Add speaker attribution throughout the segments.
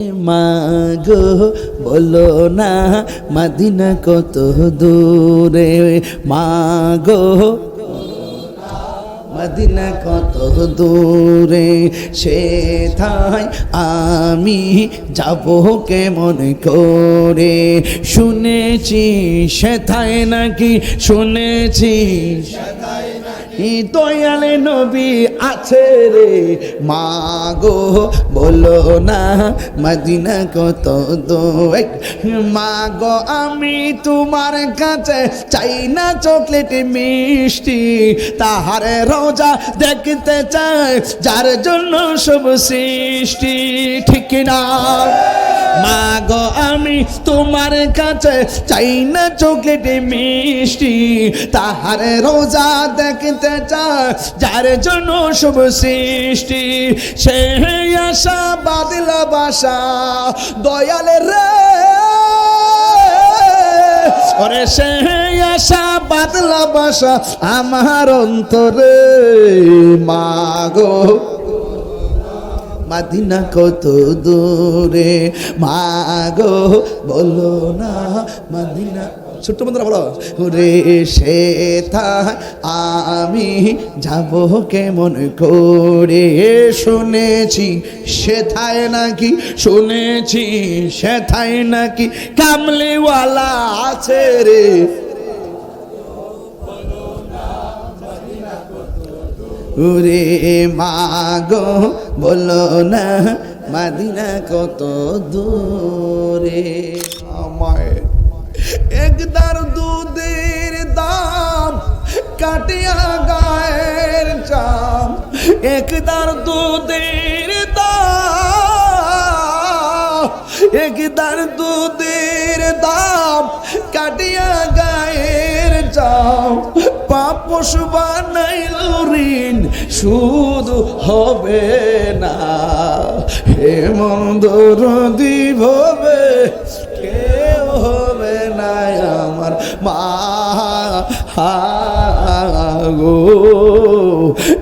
Speaker 1: মাগো, বলো না, মাদিনা কত দূরে? মাগো, মদিনা কত দূরে? সেথায় আমি যাব কেমন করে? শুনেছি, সেথায় নাকি শুনেছি? এই দয়ালে নবী আছে রে? মাগো, বলো না, মদিনা কত দূর? মাগো, আমি তোমার কাছে চাই না চকলেট মিষ্টি। তাহারে রোজা দেখতে চাই, যার জন্য সব সৃষ্টি। ঠিক না? মাগো, আমি তোমার কাছে চাই না চকলেট মিষ্টি। তাহারে রোজা দেখতে চাই যার জন্য শুভ সৃষ্টি। সে আশা বাদলা বাসা, দয়ালে রে। ওরে সে আশা বাদলা বাসা, আমার অন্তরে। মাগো, মাদিনা কত দূরে। মাগো, বলো না মাদিনা ছোট্ট বন্ধুরা বলো রে সে আমি যাব কেমন করে? শুনেছি, সেথায় নাকি? শুনেছি, সেথায় নাকি? কামলিওয়ালা আছে রে। ওরে মাগো, বলো না, মাদিনা কত দূরে? আমায় একদার দুধের দাম কাটিয়া গায়ের চাম। একদার দুধের দাম একদার দুধের দাম কাটিয়া গায়ের চাম। পাপস বানাইল ঋণ শুধু হবে না। হে মন্দর মা গো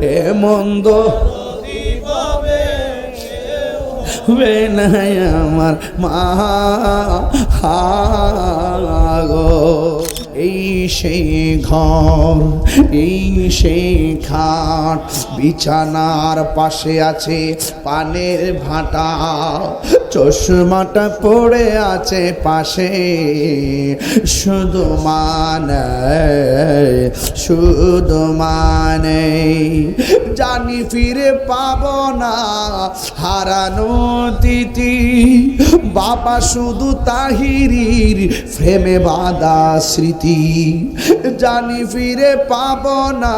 Speaker 1: এ মন্দ হবে না আমার মা গো এই সেই ঘর, এই সেই খাট, বিছানার পাশে আছে পানের ভাটা, চশমাটা পড়ে আছে পাশে। শুধু মানে শুধু মানে জানি ফিরে পাব না, হারানো তিথি। বাবা শুধু তাহিরির ফ্রেমে বাদা স্মৃতি। জানি ফিরে পাব না,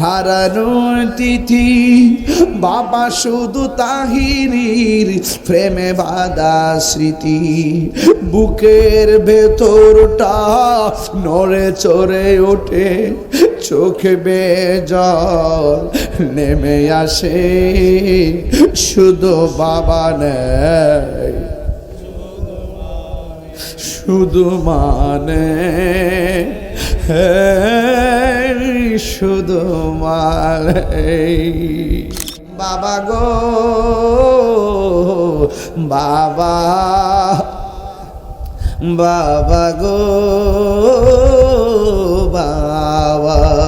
Speaker 1: হারানো তিথি। বাবা শুধু তাহিরির প্রেমে বাদা স্মৃতি। বুকের ভেতরটা নড়ে চড়ে ওঠে, চোখে বেজল নেমে আসে। শুধু বাবা নেই শুধু মানে শুধু মানে। বাবা গো বাবা বাবা গো বাবা।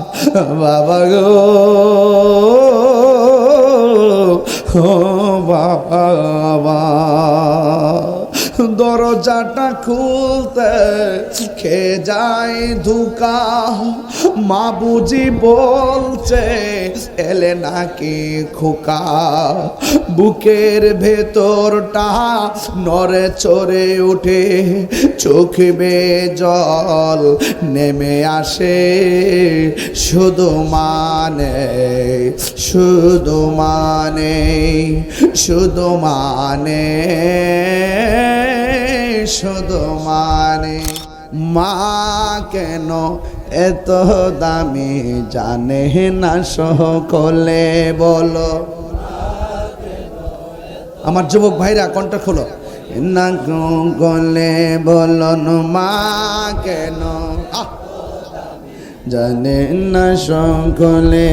Speaker 1: বাবা গো ও বাবা। দরজাটা খুলতে খে যায় ধুকা? মা বুঝি বলছে, এলে নাকি খোকা? বুকের ভেতরটা নরে চড়ে উঠে চোখে বে জল নেমে আসে। শুধু মানে শুধু মানে শুধু মানে। শুধু মানে মা কেন এত দামি জানে না সকলে বলো। আমার যুবক ভাইরা, কণ্ঠ খোলো। না গলে বলন, মা কেন? আহ! জানে না সকলে,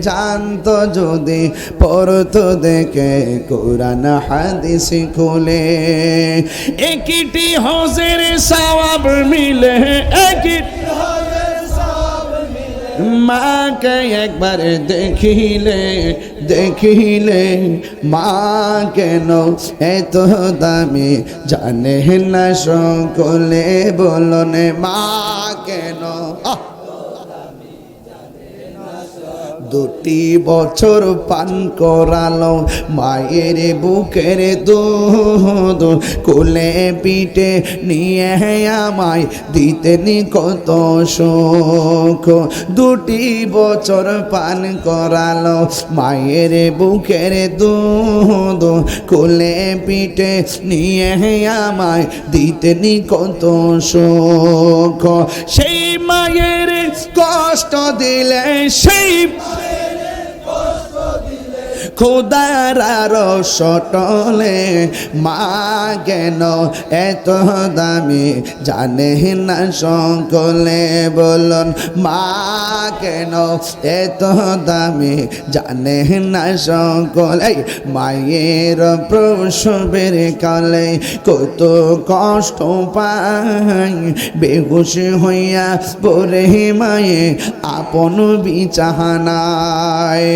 Speaker 1: জানত যদি, পরত দেখে কোরআন হাদিস খুলে। একটি হজের সওয়াব মিলে, একটি মাকে একবার দেখিলে দেখিলে মা কেন এত দামি? জানে না সকলে বলনে মা কেন? দুটি বছর পান করালো, মায়ের বুকের দুধ কোলে পিঠে নিয়ে আমায় দিতেনি কত সুখ। দুটি বছর পান করালো, মায়ের বুকের দুধ কোলে পিঠে নিয়ে আমায় দিতেনি কত সুখ। সেই মায়ের কষ্ট দিলে সেই খোদার সটলে, মা কেন এত দামি? জানে না সকলে বলন, মা কেন এত দামি? জানে না সকলে মায়ের প্রসবের কালে কত কষ্ট পাই। বেহুশ হইয়া পরে মায়ে, আপন বিচাহানায়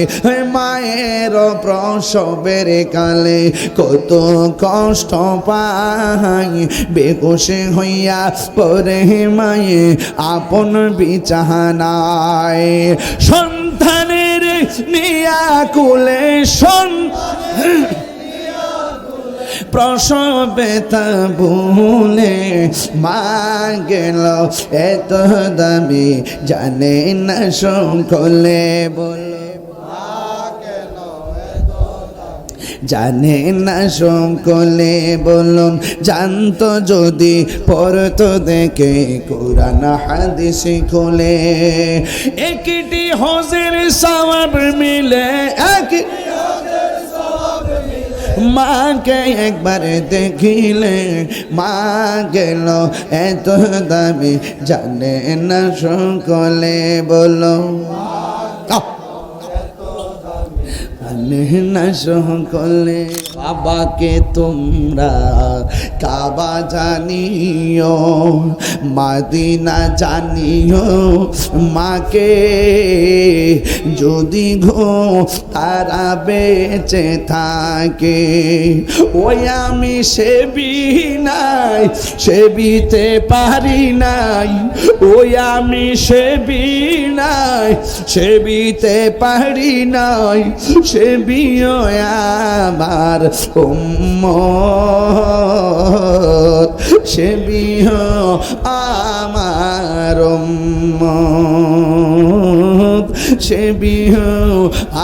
Speaker 1: মায়ের প্রসবের কালে কত কষ্ট পাই। বেহুশ হইয়া পরে মায়ে আপন বিচাহানায় সন্তানের নিয়া কুলে সন্তান প্রসবে তা ভুলে মা গেল, এত দামি জানে না সকলে বলে জানে না সকলে বলুন, জানতো যদি পড়তো দেখে, কোরআন হাদিস খোলে একটি হজের সওয়াব মিলে এক মাকে একবার দেখিলে, মা গেল এত দামি, জানে না সকলে বলো! জানে না সকলে বাবাকে তোমরা, কাবা জানিও, মাদিনা জানিও মাকে। যদি ঘো তারা বেঁচে থাকে, ওই আমি সেবি নাই, সেবিতে পারি নাই, ওই আমি সেবি নাই সেবিতে পারি নাই সেবিও আমার উম্মত। সেবিও আমার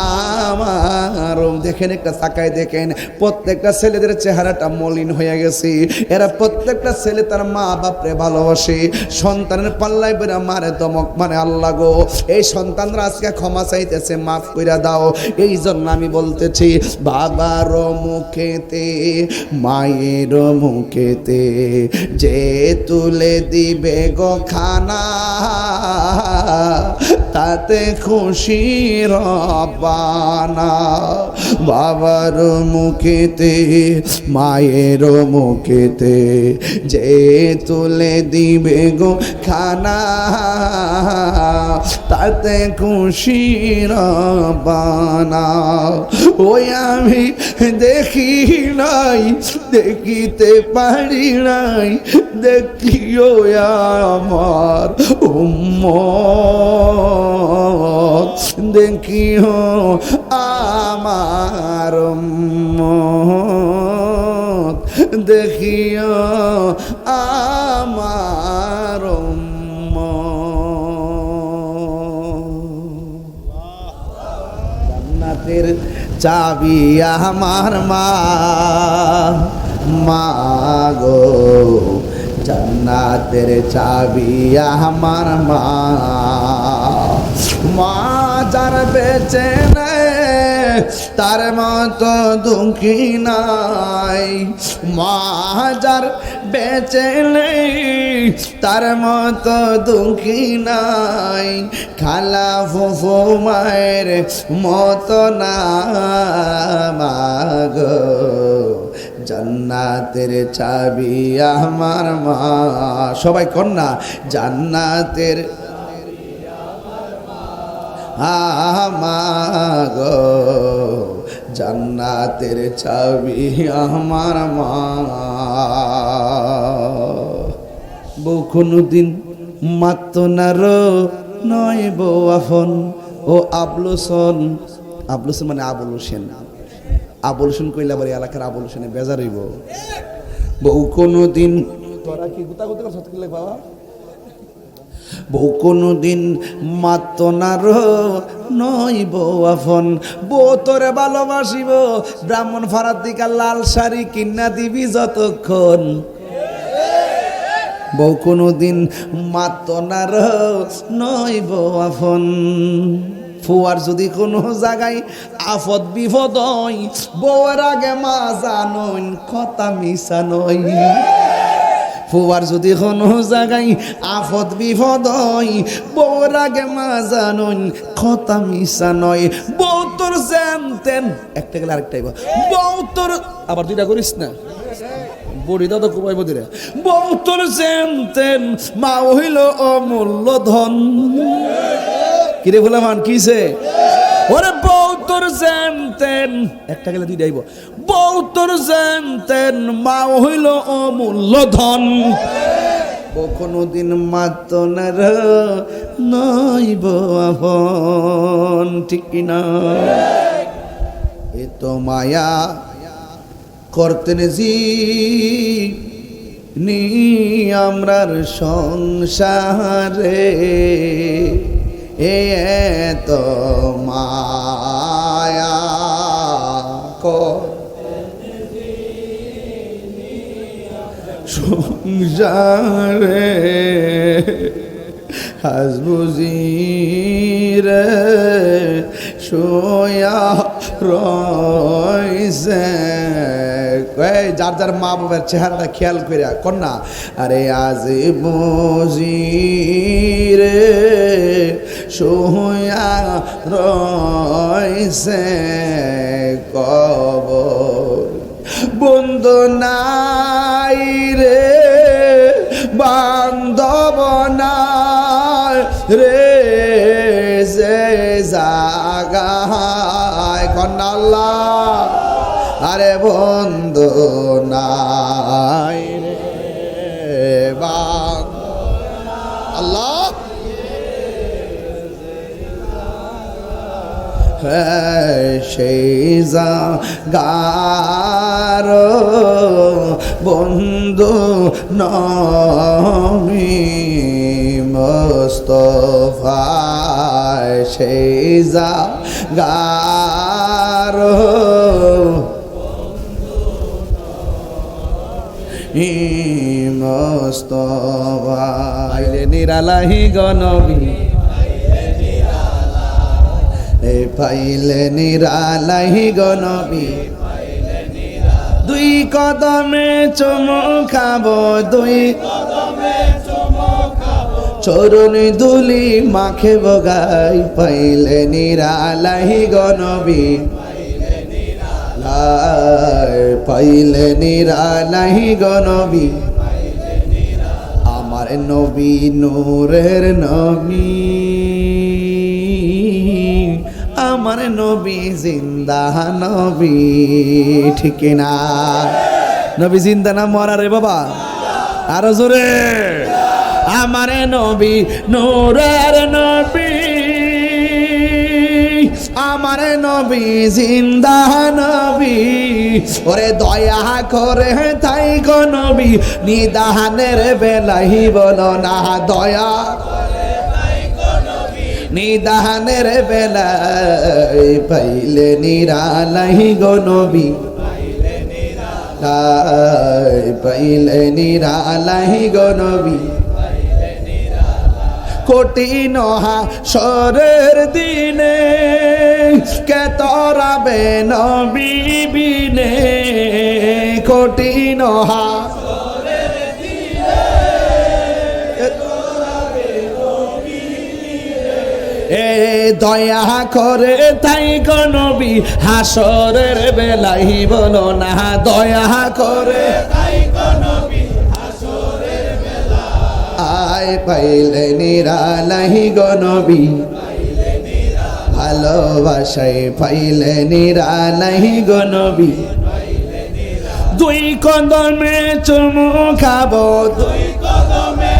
Speaker 1: আমার। দেখে এখানে একটা দেখেন, প্রত্যেকটা ছেলেদের চেহারাটা মলিন হয়ে গেছে। এরা প্রত্যেকটা ছেলে তার মা বাপরে ভালোবাসে। সন্তানের পাল্লায় বেরা মারে দমক মানে আল্লাহ গো। এই সন্তানরা আজকে ক্ষমা চাইতেছে, মাফ দাও। এই জন্য আমি বলতেছি, বাবার মুখেতে, মায়ের মুখেতে যে তুলে দিবে গো খানা, তাতে খুশি রবানা বাবার মুখেতে, মায়ের মুখেতে যে তুলে দিবে গো খানা। তাতে খুশি রবানা ওই আমি দেখি নাই, দেখিতে পারি নাই, দেখিও আমার উম্মত। দেখিও আমার উম্মত দেখিও আমার জান্নাতের চাবি আমার মা মা গো। জান্নাতের চাবি আমার মা মা যার বেচে তার মতো দুঃখী নাই। মা যার বেচে নেই তার মতো দুঃখী নাই। খালা ফুফু মায়ের মতো না জান্নাতের চাবি আমার মা। সবাই কন্যা, জান্নাতের আমাগো, জান্নাতের চাবি আমার মা। বউ কোনোদিন মাত্ত নার নয় বউ আফন ও আবলুসন আবলুসন মানে আবুল হোসেন। আবুল হোসেন কইলা বাড়ি এলাকার আবুল হোসেনে বেজার হইব। বউ কোনোদিন তোরা কি গুতা গুতা করছ বাবা? বউ কোনোদিন মাত্ত নার নইব আফন বউ তোরে ভালোবাসিব, ব্রাহ্মণ ফারার দিকা লাল শাড়ি কিনা দিবি যতক্ষণ। বউ কোনোদিন মাত্ত নার নইব আফন ফুয়ার যদি কোনো জায়গায় আফদ বিপদ হয়, বউয়ের আগে মা জানইন, কথা মিশা ফুয়ার যদি কোনো জায়গায় আফদ বিপদ হয়, বউর আগে মা জানুন কথা মিশা নয়। বউ তোর জানতেন একটা গেলে আরেকটাই বউ তোর আবার দুইটা করিস না? বড়ি দাদা কুমাই বদিরা বউ তোর কিসে ওরে বউ তোর জানতেন, একটা গেলে দুইটা আইব। বউ তোর জানতেন, মা হইল অমূল্য ধন বউ কোনোদিন মাত নইব আপন, ঠিক কিনা এ তো মায়া করতেন জি, নি আমরার সংসারে। এ তো মায়া সংসারে হাসবুজি রে সোয়া রইছে। এই, যার যার মা বাবার চেহারাটা খেয়াল করে কন্যা আরে আজ রে সোয়া রইছে কবর। বন্ধু রে, বান্ধব নাই রে, যে জাগায়। কন্যা আল্লাহ। আরে বন্ধু নাই রে আল্লাহ। সেই গার বন্ধু নমি মস্তফায় সেই যা গার মোস্তফা নিরালাহি গনবী এ পাইলে নিরালাহি গনবী দুই কদমে চুমু দুই চরণ দুলি মাখে বগাই। পাইলে নিরালাহি লাই পাইলে নিরালাহি গনবী আমার নবী নূরের নবী। আমার নবী জিন্দা নবী, ঠিক না। নবী জিন্দা না মরা রে বাবা। আরও জোরে। আমার নবী নূরের নবী। আমার নবী, জিন্দা নবী। ওরে দয়া করে তাই গো নবী, নিদানের বেলাহি বলো না, দয়া নিদানের বেলায় পাইলে নিরালাহি গো নবী। পাইলে নিরালাহি গো নবী। কোটি নহা সরের দিনে, কে তরাবে নবী বিনে? কোটি নহা এ দয়া করে তাই গনবী হাসরের বেলাই বলো না। দয়া করে আয় পাইলে নিরালাহি গনবী ভালোবাসায় পাইলে নিরালাহি গনবী দুই কদমে চুমু খাব। দুই কদমে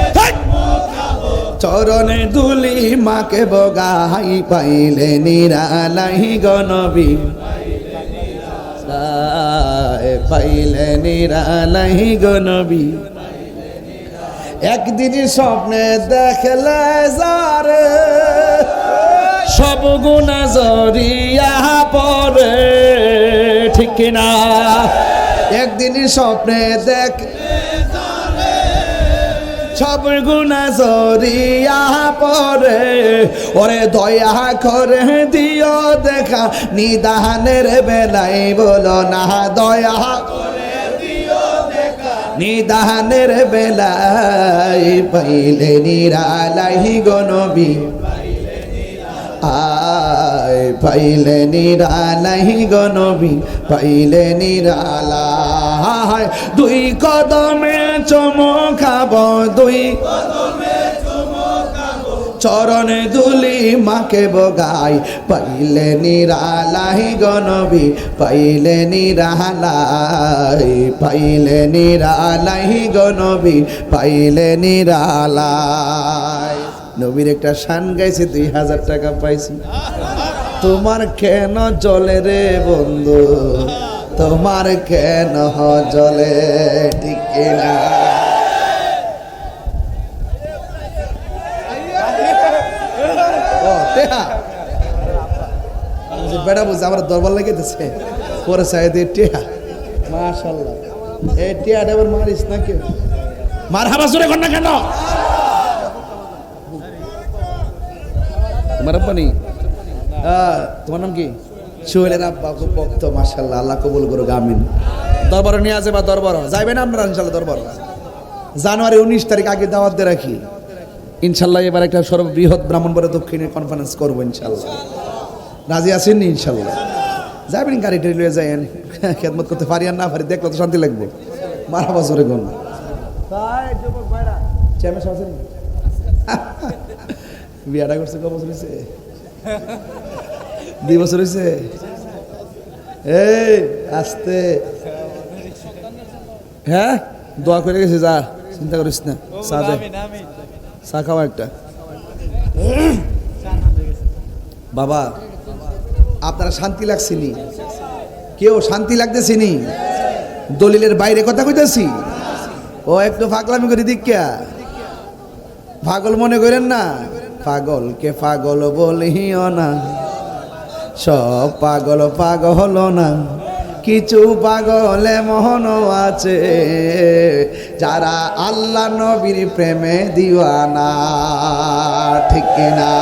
Speaker 1: চরণে দুলি মাকে বগাই পাইলে নিরালাহি গনবী পাইলে নিরালাহি গনবী একদিন স্বপ্নে দেখলে যারে। সব গুণা জরিয়া পরে ঠিক না একদিন স্বপ্নে দেখ সব গুণা জরিয়া পরে ওরে দয়া করে দিও দেখা, নিদানের বেলায় বলো না দয়া নিদানের বেলায় পাইলে নিরালাহি গনবী আয়, পাইলে নিরালাহি গনবী পাইলে নিরালা দুই কদমে চমকাব দুই চরণে দুলি মাকে বগাই, পাইলে নিরালাই গনবী পাইলে নিরালাই পাইলে নিরালাই গনবী পাইলে নিরালাই। নবীর একটা শান গাইছে, দুই হাজার টাকা পাইছি। তোমার কেন জলে রে বন্ধু? তোমার কেন জলে ঠিক না ও টেহা যে আমার দরবার পরে টেহা মাশাল্লাহ এই মারিস না কেউ? মার কেন? তোমার তোমার নাম কি? সোহেলের আব্বা খুব ভক্ত মাশাল্লাহ আল্লাহ কবুল করো গামিন দরবার নিয়ে আসে বা দরবার যাইবেন আপনারা ইনশাল্লাহ দরবার? জানুয়ারি উনিশ তারিখ আগে দাওয়াত দিয়ে রাখি। ইনশাল্লাহ এবার একটা সর্ববৃহৎ ব্রাহ্মণবাড়ি দক্ষিণে কনফারেন্স করব ইনশাল্লাহ রাজি আছেন নি ইনশাল্লাহ যাবেন গাড়ি টাড়ি লয়ে যায়েন খেদমত করতে পারি আর না পারি দেখলে তো শান্তি লাগবে। মারা বছরে গুণ চেয়ারম্যান সাহেব আছেন? বিয়াটা করছে ক বছর হয়েছে দুই বছর হয়েছে এই আসতে। হ্যাঁ? দোয়া করে গেছে যা। চিন্তা করিস না। চা দে। চা খাওয়া একটা। বাবা আপনারা শান্তি লাগছেনি? কেউ শান্তি লাগতেছিনি? দলিলের বাইরে কথা কইতেছি? ও, একটু ফাগলামি করে দিকা পাগল মনে করেন না? পাগলকে পাগল বলিও না। সব পাগল পাগল না। কিছু পাগলে মহনও আছে, যারা আল্লাহ নবীর প্রেমে দিওয়ানা। ঠিক কিনা?